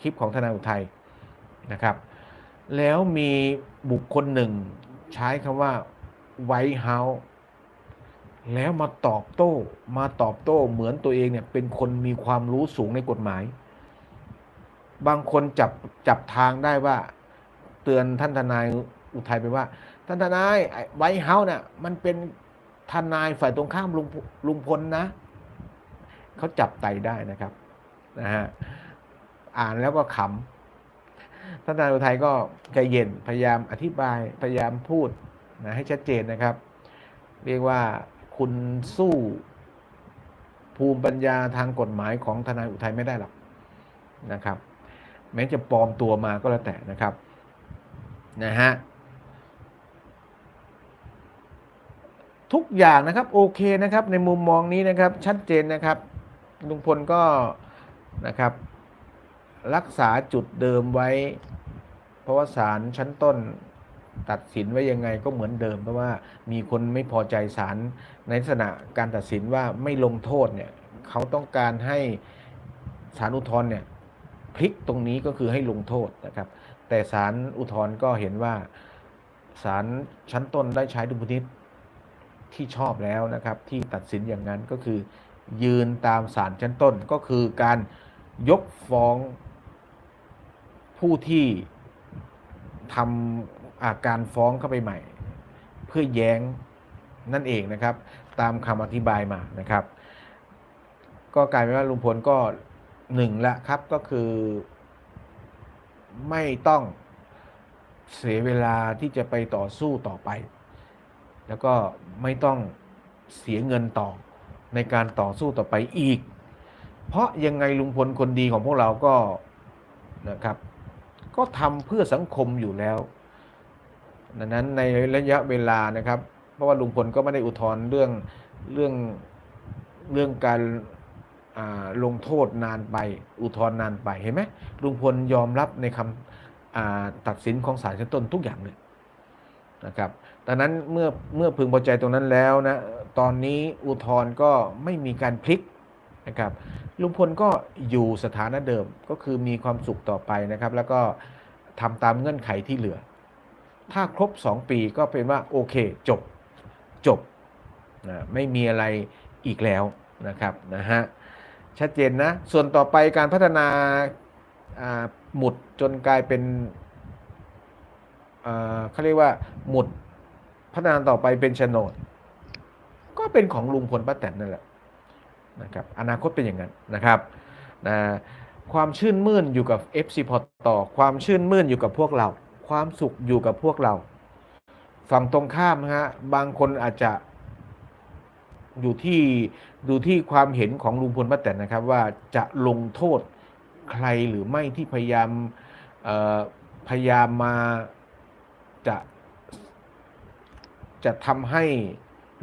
คลิปของทนายอุทัยนะครับ แล้วมีบุคคลหนึ่งใช้คำว่าไวท์เฮาส์แล้วมาตอบโต้มาตอบโต้เหมือนตัวเองเนี่ยเป็นคนมีความรู้สูงในกฎหมาย บางคนจับจับทางได้ว่าเตือนท่านทนายอุทัยไปว่า ท่านทนายไวท์เฮาส์เนี่ยมันเป็นทนายฝ่ายตรงข้ามลุงลุงพลนะเขาจับไตได้นะครับนะฮะ อ่านแล้วก็ขำท่านนายอุทัยก็ใจเย็นพยายามอธิบายพยายามพูดนะให้ชัดเจนนะครับ เรียกว่าคุณสู้ภูมิปัญญาทางกฎหมายของทนายอุทัยไม่ได้หรอกนะครับ แม้จะปลอมตัวมาก็แล้วแต่นะครับนะฮะทุกอย่างนะครับโอเคนะครับในมุมมองนี้นะครับชัดเจนนะครับลุงพลก็นะครับ รักษาจุดเดิมไว้ เพราะว่าศาลชั้นต้นตัดสินไว้ยังไงก็เหมือนเดิม เพราะว่ามีคนไม่พอใจศาลในลักษณะการตัดสินว่าไม่ลงโทษเนี่ยเขาต้องการให้ศาลอุทธรณ์เนี่ยพลิกตรงนี้ก็คือให้ลงโทษนะครับ แต่ศาลอุทธรณ์ก็เห็นว่าศาลชั้นต้นได้ใช้ดุลพินิษที่ชอบแล้วนะครับ ที่ตัดสินอย่างนั้นก็คือ ยืนตามศาลชั้นต้นก็คือการยกฟ้อง ผู้ที่ทำอาการฟ้องเข้าไปใหม่ เพื่อแย้งนั่นเองนะครับ ตามคำอธิบายมานะครับ ก็กลายเป็นว่าลุงพลก็หนึ่งละครับก็คือไม่ต้องเสียเวลาที่จะไปต่อสู้ต่อไป แล้วก็ไม่ต้องเสียเงินต่อในการต่อสู้ต่อไปอีก เพราะยังไงลุงพลคนดีของพวกเราก็นะครับ ก็ทำเพื่อสังคมอยู่แล้วดังนั้นในระยะเวลานะครับ เพราะว่าลุงพลก็ไม่ได้อุทธรณ์เรื่องเรื่องเรื่องการลงโทษนานไปอุทธรณ์นานไปเห็นไหมลุงพลยอมรับในคำอ่าตัดสินของศาลชั้นต้นทุกอย่างเลยนะครับดังนั้นเมื่อเมื่อพึงพอใจตรงนั้นแล้วนะตอนนี้อุทธรณ์ก็ไม่มีการพลิก นะครับลุงพลก็อยู่สถานะเดิมก็คือมีความสุขต่อไปนะครับ แล้วก็ทำตามเงื่อนไขที่เหลือ ถ้าครบ 2 ปีก็เป็นว่าโอเคจบจบนะไม่มีอะไรอีกแล้วนะครับนะฮะชัดเจนนะ ส่วนต่อไปการพัฒนาหมุดจนกลายเป็นเขาเรียกว่าหมุดพัฒนาต่อไปเป็นโฉนด ก็เป็นของลุงพลป้าแตนนั่นแหละ นะครับอนาคตเป็นอย่างนั้นนะครับนะความชื่นมื่นอยู่กับ FC พอต่อความชื่นมื่นอยู่กับพวกเรา ความสุขอยู่กับพวกเรา ฝั่งตรงข้ามนะฮะบางคนอาจจะอยู่ที่ดูที่ความเห็นของลุงพลป้าแตนนะครับว่าจะลงโทษใครหรือไม่ที่พยายามพยายามมาจะจะทำให้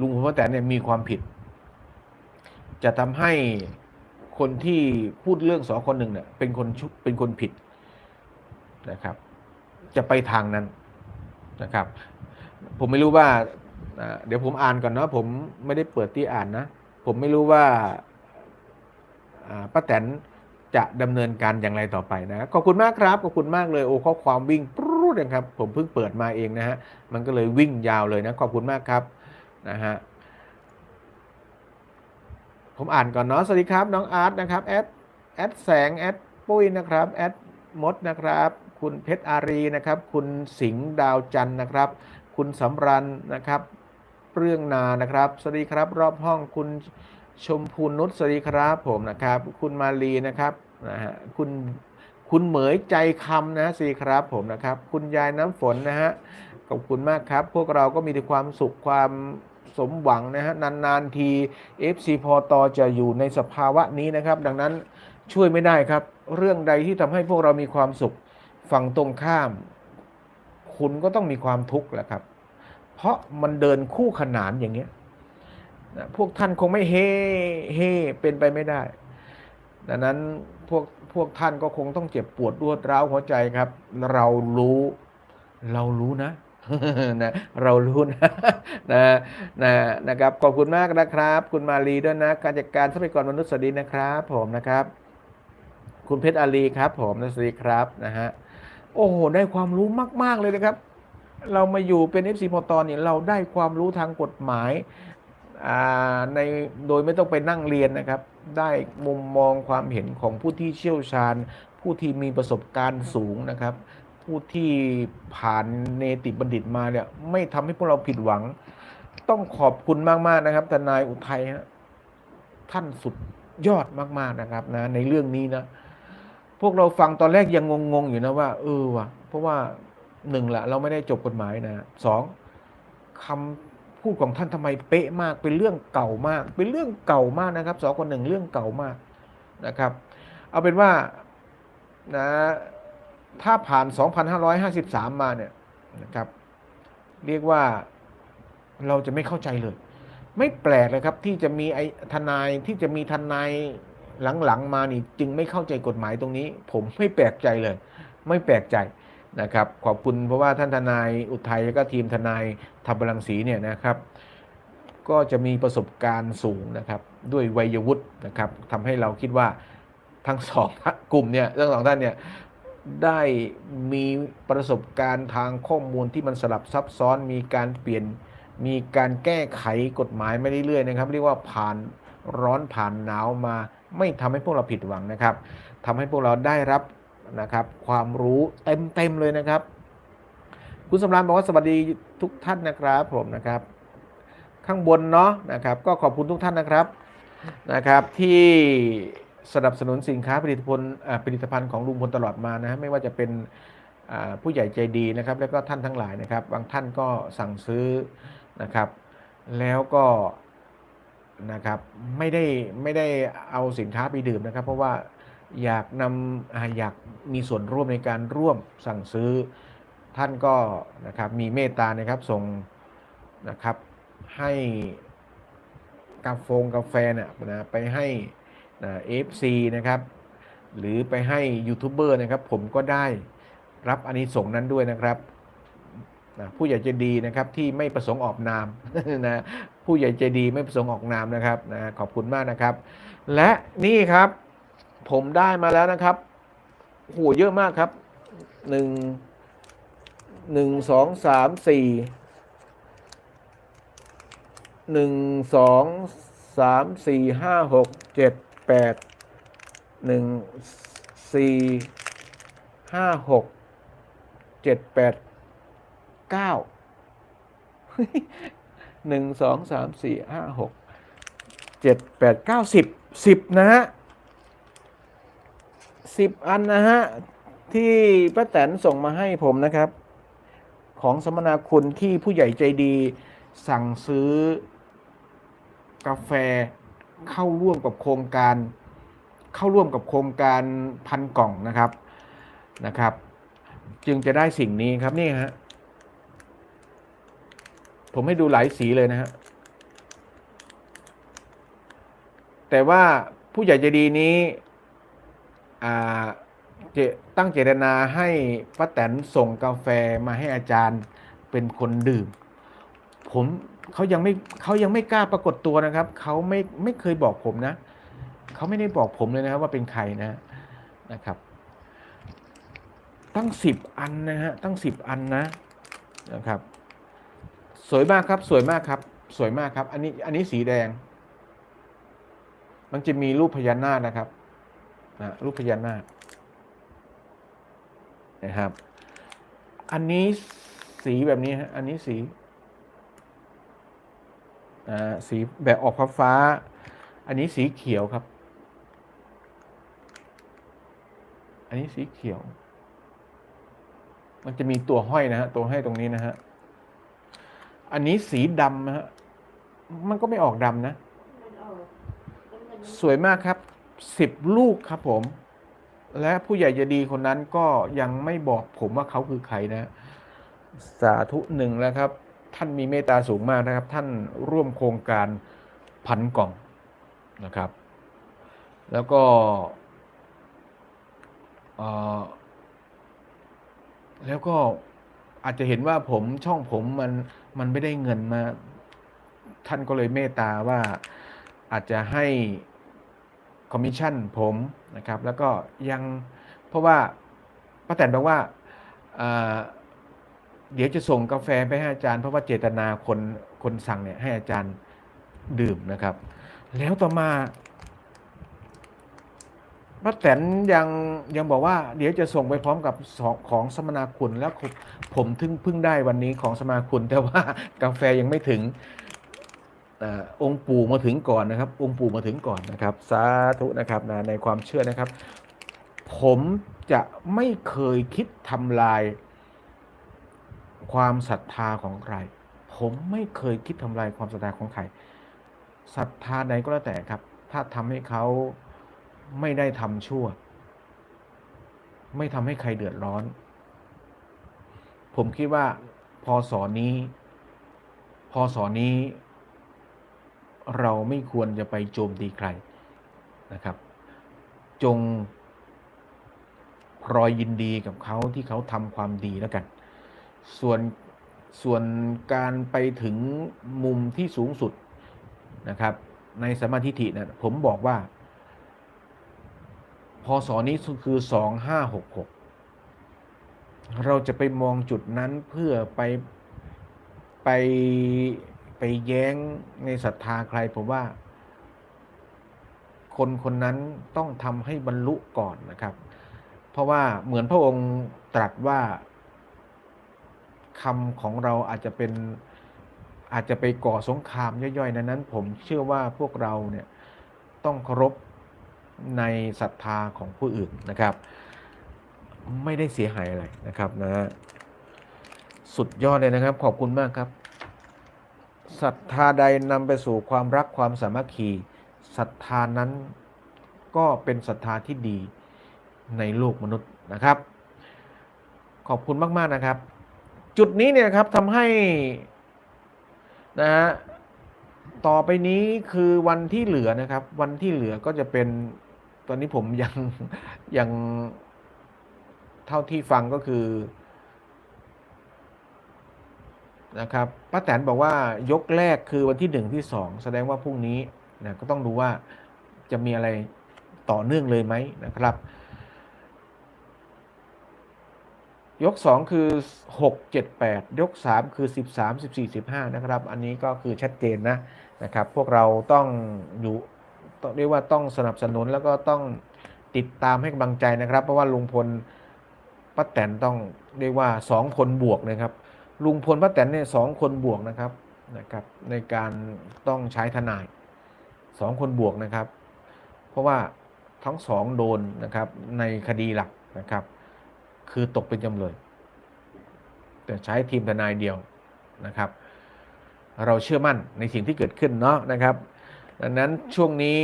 ลุงพลป้าแตนเนี่ยมีความผิด จะทำให้คนที่พูดเรื่องสองคนหนึ่งเนี่ยเป็นคนชุเป็นคนผิดนะครับ จะไปทางนั้นนะครับ ผมไม่รู้ว่าเดี๋ยวผมอ่านก่อนเนาะผมไม่ได้เปิดที่อ่านนะ ผมไม่รู้ว่าป้าแตนจะดำเนินการอย่างไรต่อไปนะ ขอบคุณมากครับ ขอบคุณมากเลยโอ้ข้อความวิ่งปรูดนะครับ ผมเพิ่งเปิดมาเองนะฮะ มันก็เลยวิ่งยาวเลยนะ ขอบคุณมากครับนะฮะ ผมอ่านก่อนเนาะสวัสดีครับ น้องอาร์ตนะครับแอดแอดแสงแอดปุ้ยนะครับแอดมดนะครับ คุณเพชรอารีนะครับ คุณสิงห์ดาวจันนะครับ คุณสำรันนะครับเรื่องนานะครับ สวัสดีครับ รอบห้องคุณชมพูนุชสวัสดีครับผมนะครับ คุณมาลีนะครับนะฮะคุณคุณเหมยใจคำนะสวัสดีครับผมนะครับ คุณยายน้ำฝนนะฮะขอบคุณมากครับ พวกเราก็มีแต่ความสุขความ สมหวังนะฮะนานๆที FC พอตอจะอยู่ในสภาวะนี้นะครับ ดังนั้นช่วยไม่ได้ครับ เรื่องใดที่ทำให้พวกเรามีความสุขฝั่งตรงข้าม คุณก็ต้องมีความทุกข์แหละครับ เพราะมันเดินคู่ขนานอย่างเงี้ยนะพวกท่านคงไม่เฮ่เฮ่เป็นไปไม่ได้ ดังนั้นพวกพวกท่านก็คงต้องเจ็บปวดรวดร้าวหัวใจครับ เรารู้เรารู้นะ นะเรารู้นะนะนะนะครับขอบคุณมากนะครับ คุณมาลีด้วยนะการจัดการทรัพยากรมนุษย์สวัสดีนะครับ ผมนะครับ คุณเพชรอาลีครับ ผมนะสวัสดีครับนะฮะโอ้โหได้ความรู้มาก ๆ เลยนะครับ เรามาอยู่เป็น FC พอตอนเนี่ยเราได้ความรู้ทางกฎหมายอ่าในโดยไม่ต้องไปนั่งเรียนนะครับ ได้มุมมองความเห็นของผู้ที่เชี่ยวชาญ ผู้ที่มีประสบการณ์สูงนะครับ ผู้ที่ผ่านเนติบัณฑิตมาเนี่ย ไม่ทำให้พวกเราผิดหวัง ต้องขอบคุณมาก ๆ นะครับทนายอุทัยฮะท่านสุดยอดมาก ๆ นะครับนะ ในเรื่องนี้นะ พวกเราฟังตอนแรกยังงง ๆ อยู่นะว่า เออว่ะ เพราะว่าหนึ่งละเราไม่ได้จบกฎหมายนะสองคำพูดของท่านทำไมเป๊ะมาก เป็นเรื่องเก่ามาก เป็นเรื่องเก่ามากนะครับสองคนหนึ่งเรื่องเก่ามากนะครับ เอาเป็นว่านะ ถ้าผ่าน 2,553 มาเนี่ยนะครับ เรียกว่าเราจะไม่เข้าใจเลย ไม่แปลกเลยครับ ที่จะมีไอ้ทนายที่จะมีทนายหลังๆมานี่จึงไม่เข้าใจกฎหมายตรงนี้ ผมไม่แปลกใจเลย ไม่แปลกใจนะครับ ขอบคุณเพราะว่าท่านทนายอุทัยแล้วก็ทีมทนายธรรมรังสีเนี่ยนะครับ ก็จะมีประสบการณ์สูงนะครับ ด้วยวัยวุฒินะครับทำให้เราคิดว่าทั้งสองกลุ่มเนี่ยทั้งสองท่านเนี่ย ได้มีประสบการณ์ทางข้อมูลที่มันสลับซับซ้อนมีการเปลี่ยนมีการแก้ไขกฎหมายไมาเรื่อยๆนะครับ เรียกว่าผ่านร้อนผ่านหนาวมาไม่ทำให้พวกเราผิดหวังนะครับทำให้พวกเราได้รับนะครับ ความรู้เต็มๆเลยนะครับ คุณสำรานบอกว่าสวัสดีทุกท่านนะครับผมนะครับ ข้างบนเนาะนะครับ ก็ขอบคุณทุกท่านนะครับนะครับที่ สนับสนุนสินค้าผลิตภัณฑ์ผลิตภัณฑ์ของลุงพลตลอดมานะฮะไม่ว่าจะเป็นผู้ใหญ่ใจดีนะครับ แล้วก็ท่านทั้งหลายนะครับ บางท่านก็สั่งซื้อนะครับ แล้วก็นะครับไม่ได้ไม่ได้เอาสินค้าไปดื่มนะครับ เพราะว่าอยากนำอยากมีส่วนร่วมในการร่วมสั่งซื้อท่านก็นะครับมีเมตตานะครับส่งนะครับให้กาแฟงกาแฟเนี่ยนะไปให้ เอฟซีนะครับ หรือไปให้ยูทูบเบอร์นะครับ ผมก็ได้รับอานิสงส์นั้นด้วยนะครับผู้ใหญ่ใจดีนะครับที่ไม่ประสงค์ออกนามนะผู้ใหญ่ใจดีไม่ประสงค์ออกนามนะครับนะขอบคุณมากนะครับ และนี่ครับผมได้มาแล้วนะครับโหเยอะมากครับหนึ่งหนึ่งสองสามสี่หนึ่งสองสามสี่ห้าหกเจ็ด แปดหนึ่งสี่ห้าหกเจ็ดแปดเก้าหนึ่งสองสามสี่ห้าหกเจ็ดแปดเก้าสิบสิบนะฮะสิบอันนะฮะ ที่ป้าแตนส่งมาให้ผมนะครับ ของสมนาคุณที่ผู้ใหญ่ใจดีสั่งซื้อกาแฟ เข้าร่วมกับโครงการ เข้าร่วมกับโครงการพันกล่องนะครับนะครับ จึงจะได้สิ่งนี้ครับนี่ฮะผมให้ดูหลายสีเลยนะฮะแต่ว่าผู้ใหญ่ใจดีนี้ตั้งเจตนาให้ป้าแตนส่งกาแฟมาให้อาจารย์เป็นคนดื่ม ผม เขายังไม่เขายังไม่กล้าปรากฏตัวนะครับเขาไม่ไม่เคยบอกผมนะเขาไม่ได้บอกผมเลยนะครับว่าเป็นใครนะนะครับ ตั้งสิบอันนะฮะตั้งสิบอันนะนะครับ สวยมากครับสวยมากครับ สวยมากครับ อันนี้อันนี้สีแดง มันจะมีรูปพญานาคนะครับนะรูปพญานาคนะครับ อันนี้สีแบบนี้ฮะอันนี้สี สีแบบออกฟ้าฟ้า อันนี้สีเขียวครับ อันนี้สีเขียว มันจะมีตัวห้อยนะฮะ ตัวห้อยตรงนี้นะฮะ อันนี้สีดำนะฮะ มันก็ไม่ออกดำนะ สวยมากครับ สิบลูกครับผม และผู้ใหญ่จะดีคนนั้นก็ยังไม่บอกผมว่าเขาคือใครนะ สาธุหนึ่งแล้วครับ ท่านมีเมตตาสูงมากนะครับ ท่านร่วมโครงการพันกล่องนะครับ แล้วก็แล้วก็อาจจะเห็นว่าผมช่องผมมันมันไม่ได้เงินมา ท่านก็เลยเมตตาว่าอาจจะให้คอมมิชชั่นผมนะครับ แล้วก็ยังเพราะว่าป้าแตนบอกว่า เดี๋ยวจะส่งกาแฟไปให้อาจารย์เพราะว่าเจตนาคนคนสั่งเนี่ยให้อาจารย์ดื่มนะครับ แล้วต่อมาป้าแตนยังยังบอกว่า เดี๋ยวจะส่งไปพร้อมกับของสมนาคุณแล้วผมถึงเพิ่งได้วันนี้ของสมนาคุณ แต่ว่ากาแฟยังไม่ถึงออองค์ปู่มาถึงก่อนนะครับ องค์ปู่มาถึงก่อนนะครับสาธุนะครับนะในความเชื่อนะครับ ผมจะไม่เคยคิดทำลาย ความศรัทธาของใคร ผมไม่เคยคิดทำลายความศรัทธาของใครศรัทธาใดก็แล้วแต่ครับ ถ้าทำให้เขาไม่ได้ทำชั่ว ไม่ทำให้ใครเดือดร้อน ผมคิดว่าพอสอนนี้พอสอนนี้ เราไม่ควรจะไปโจมตีใครนะครับ จงพรอยยินดีกับเขาที่เขาทำความดีแล้วกัน ส่วนส่วนการไปถึงมุมที่สูงสุดนะครับ ในสมาธิฐินะผมบอกว่า พศนี้คือ2566เราจะไปมองจุดนั้นเพื่อไปไปไปแย้งในศรัทธาใครผมว่า คนคนนั้นต้องทำให้บรรลุก่อนนะครับ เพราะว่าเหมือนพระองค์ตรัสว่า คำของเราอาจจะเป็นอาจจะไปก่อสงครามย่อยๆ นั้นนั้น ผมเชื่อว่าพวกเราเนี่ยต้องเคารพในศรัทธาของผู้อื่นนะครับ ไม่ได้เสียหายอะไรนะครับนะสุดยอดเลยนะครับ ขอบคุณมากครับศรัทธาใดนำไปสู่ความรักความสามัคคีศรัทธานั้นก็เป็นศรัทธาที่ดีในโลกมนุษย์นะครับ ขอบคุณมาก ๆ นะครับ จุดนี้เนี่ยครับทำให้นะฮะต่อไปนี้คือวันที่เหลือนะครับ วันที่เหลือก็จะเป็นตอนนี้ผมยังยังเท่าที่ฟังก็คือนะครับป้าแตนบอกว่ายกแรกคือวันที่หนึ่งที่สองแสดงว่าพรุ่งนี้นะก็ต้องดูว่าจะมีอะไรต่อเนื่องเลยไหมนะครับ ยก 2 คือ 6 7 8 ยก 3 คือ 13 14 15 นะครับ อันนี้ก็คือชัดเจนนะนะครับ พวกเราต้องอยู่ต้องเรียกว่าต้องสนับสนุนแล้วก็ต้องติดตามให้กำลังใจนะครับ เพราะว่าลุงพลป้าแตนต้องเรียกว่า 2 คนบวกนะครับ ลุงพลป้าแตนเนี่ยสองคนบวกนะครับนะครับในการต้องใช้ทนาย 2 คนบวกนะครับ เพราะว่าทั้งสองโดนนะครับในคดีหลักนะครับ คือตกเป็นจำเลย แต่ใช้ทีมทนายเดียวนะครับ เราเชื่อมั่นในสิ่งที่เกิดขึ้นเนาะนะครับ ดังนั้นช่วงนี้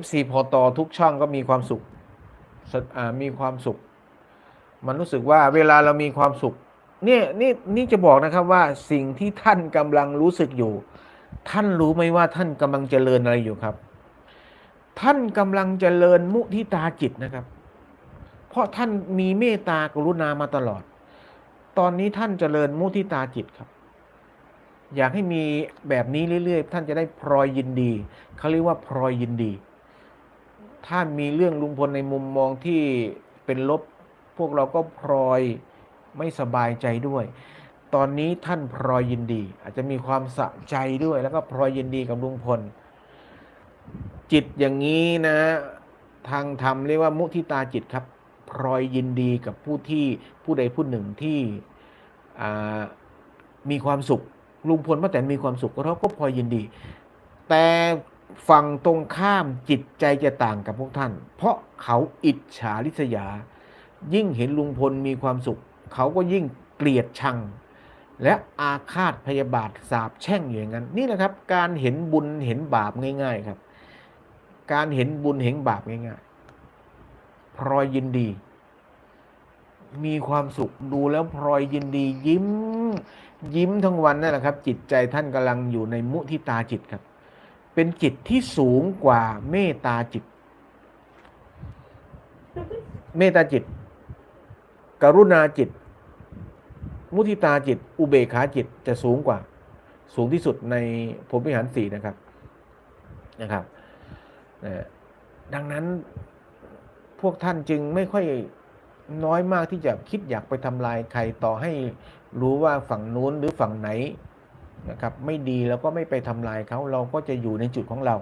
FC พอตอทุกช่องก็มีความสุขมีความสุข มันรู้สึกว่าเวลาเรามีความสุขเนี่ยนี่นี่จะบอกนะครับว่าสิ่งที่ท่านกำลังรู้สึกอยู่ ท่านรู้ไหมว่าท่านกำลังเจริญอะไรอยู่ครับ ท่านกำลังเจริญมุทิตาจิตนะครับ เพราะท่านมีเมตตากรุณามาตลอด ตอนนี้ท่านเจริญมุทิตาจิตครับ อยากให้มีแบบนี้เรื่อย ๆ ท่านจะได้พลอยยินดีเขาเรียกว่าพลอยยินดี ถ้ามีเรื่องลุงพลในมุมมองที่เป็นลบ พวกเราก็พลอยไม่สบายใจด้วย ตอนนี้ท่านพลอยยินดี อาจจะมีความสะใจด้วย แล้วก็พลอยยินดีกับลุงพล จิตอย่างนี้นะ ทางธรรมเรียกว่ามุทิตาจิตครับ พลอยยินดีกับผู้ที่ผู้ใดผู้หนึ่งที่มีความสุขลุงพลป้าแตนมีความสุขเราก็พลอยยินดี แต่ฝั่งตรงข้ามจิตใจจะต่างกับพวกท่าน เพราะเขาอิจฉาริษยา ยิ่งเห็นลุงพลมีความสุข เขาก็ยิ่งเกลียดชัง และอาฆาตพยาบาทสาบแช่งอยู่อย่างนั้นนี่แหละครับ การเห็นบุญเห็นบาปง่าย ๆครับ การเห็นบุญเห็นบาปง่าย ๆ พลอยยินดี มีความสุขดูแล้วพลอยยินดี ยิ้ม ยิ้มทั้งวันนั่นแหละครับ จิตใจท่านกำลังอยู่ในมุทิตาจิตครับ เป็นจิตที่สูงกว่าเมตตาจิต เมตตาจิต กรุณาจิต มุทิตาจิต อุเบกขาจิตจะสูงกว่า สูงที่สุดในผมวิหารสี่นะครับนะครับดังนั้น วกท่านจึงไม่ค่อยน้อยมากที่จะคิดอยากไปทำลายใครต่อให้รู้ว่าฝั่งนู้นหรือฝั่งไหนนะครับ ไม่ดีแล้วก็ไม่ไปทำลายเขาเราก็จะอยู่ในจุดของเรา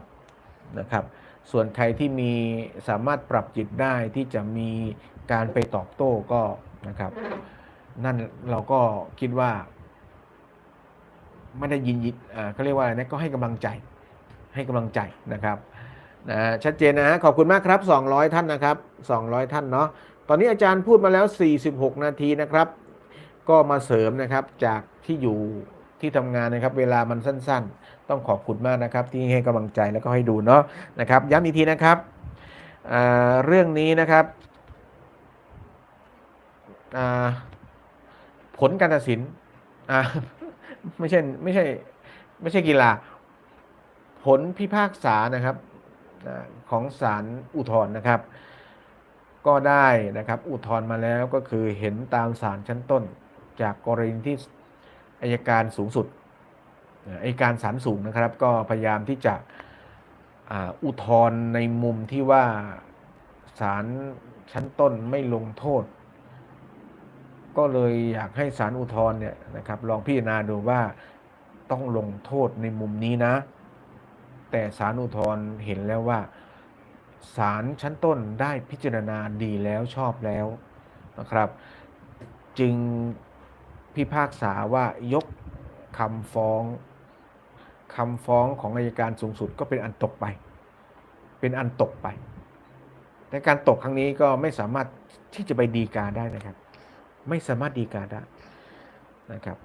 นะครับ ส่วนใครที่มีสามารถปรับจิตได้ที่จะมีการไปตอบโต้ก็นะครับ นั่นเราก็คิดว่าไม่ได้ยินยินอ่าเขาเรียกว่าอะไรนะก็ให้กำลังใจให้กำลังใจนะครับ นะชัดเจนนะฮะขอบคุณมากครับ 200 ท่านนะครับ 200 ท่านเนาะตอนนี้อาจารย์พูดมาแล้ว 46 นาทีนะครับ ก็มาเสริมนะครับจากที่อยู่ที่ทำงานนะครับเวลามันสั้นๆ ต้องขอบคุณมากนะครับ ที่ให้กำลังใจแล้วก็ให้ดูเนาะนะครับย้ำอีกทีนะครับเรื่องนี้นะครับผลการตัดสินไม่ใช่ไม่ใช่ไม่ใช่กีฬา ผลพิพากษานะครับ ของศาลอุทธรณ์นะครับ ก็ได้นะครับอุทธรณ์มาแล้วก็คือเห็นตามศาลชั้นต้น จากกรณีที่อายการสูงสุดอายการศาลสูงนะครับ ก็พยายามที่จะอุทธรณ์ในมุมที่ว่าศาลชั้นต้นไม่ลงโทษ ก็เลยอยากให้ศาลอุทธรณ์เนี่ยนะครับลองพิจารณาดูว่าต้องลงโทษในมุมนี้นะ แต่ศาลอุทธรณ์เห็นแล้วว่าศาลชั้นต้นได้พิจารณาดีแล้วชอบแล้วนะครับ จึงพิพากษาว่ายกคำฟ้องคำฟ้องของอายการสูงสุดก็เป็นอันตกไป เป็นอันตกไป แต่การตกครั้งนี้ก็ไม่สามารถที่จะไปดีกาได้นะครับ ไม่สามารถดีกาได้นะครับ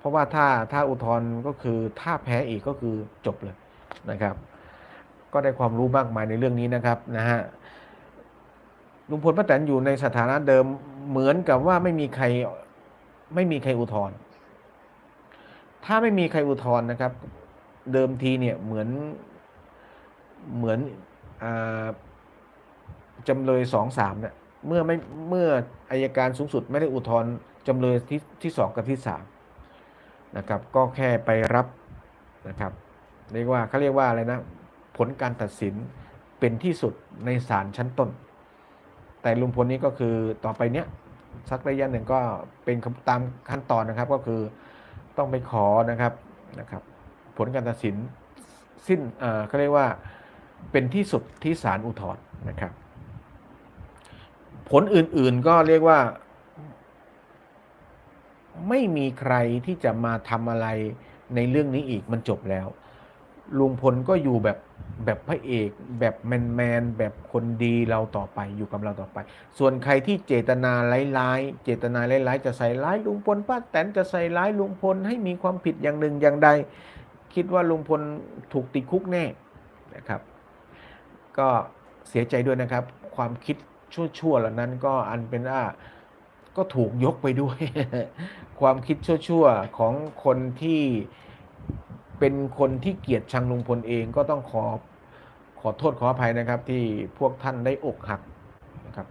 เพราะว่าถ้าถ้าอุทธรณ์ก็คือถ้าแพ้อีกก็คือจบเลยนะครับ ก็ได้ความรู้มากมายในเรื่องนี้นะครับนะฮะลุงพลป้าแตนอยู่ในสถานะเดิมเหมือนกับว่าไม่มีใครไม่มีใครอุทธรณ์ถ้าไม่มีใครอุทธรณ์นะครับ เดิมทีเนี่ยเหมือนเหมือนอจำเลยสองสามเนี่ยเมื่อไม่เมื่ออายการสูงสุดไม่ได้อุทธรณ์จำเลยที่ที่สองกับที่สาม นะครับ ก็แค่ไปรับนะครับเรียกว่าเขาเรียกว่าอะไรนะผลการตัดสินเป็นที่สุดในศาลชั้นต้น แต่ลุงพลนี้ก็คือต่อไปเนี้ยสักระยะหนึ่งก็เป็นตามขั้นตอนนะครับ ก็คือต้องไปขอนะครับนะครับ ผลการตัดสินสิ้นเอ่อเขาเรียกว่าเป็นที่สุดที่ศาลอุทธรณ์นะครับ ผลอื่นๆก็เรียกว่า ไม่มีใครที่จะมาทำอะไรในเรื่องนี้อีกมันจบแล้ว ลุงพลก็อยู่แบบแบบพระเอกแบบแมนแมนแบบคนดีเราต่อไปอยู่กับเราต่อไป ส่วนใครที่เจตนาร้ายๆเจตนาร้ายๆจะใส่ร้ายลุงพลป้าแตนจะใส่ร้ายลุงพลให้มีความผิดอย่างหนึ่งอย่างใด คิดว่าลุงพลถูกติดคุกแน่นะครับ ก็เสียใจด้วยนะครับ ความคิดชั่วๆเหล่านั้นก็อันเป็นว่า ก็ถูกยกไปด้วย ความคิดชั่วๆของคนที่เป็นคนที่เกลียดชังลุงพลเองก็ต้องขอขอโทษขออภัยนะครับ ที่พวกท่านได้อกหักนะครับ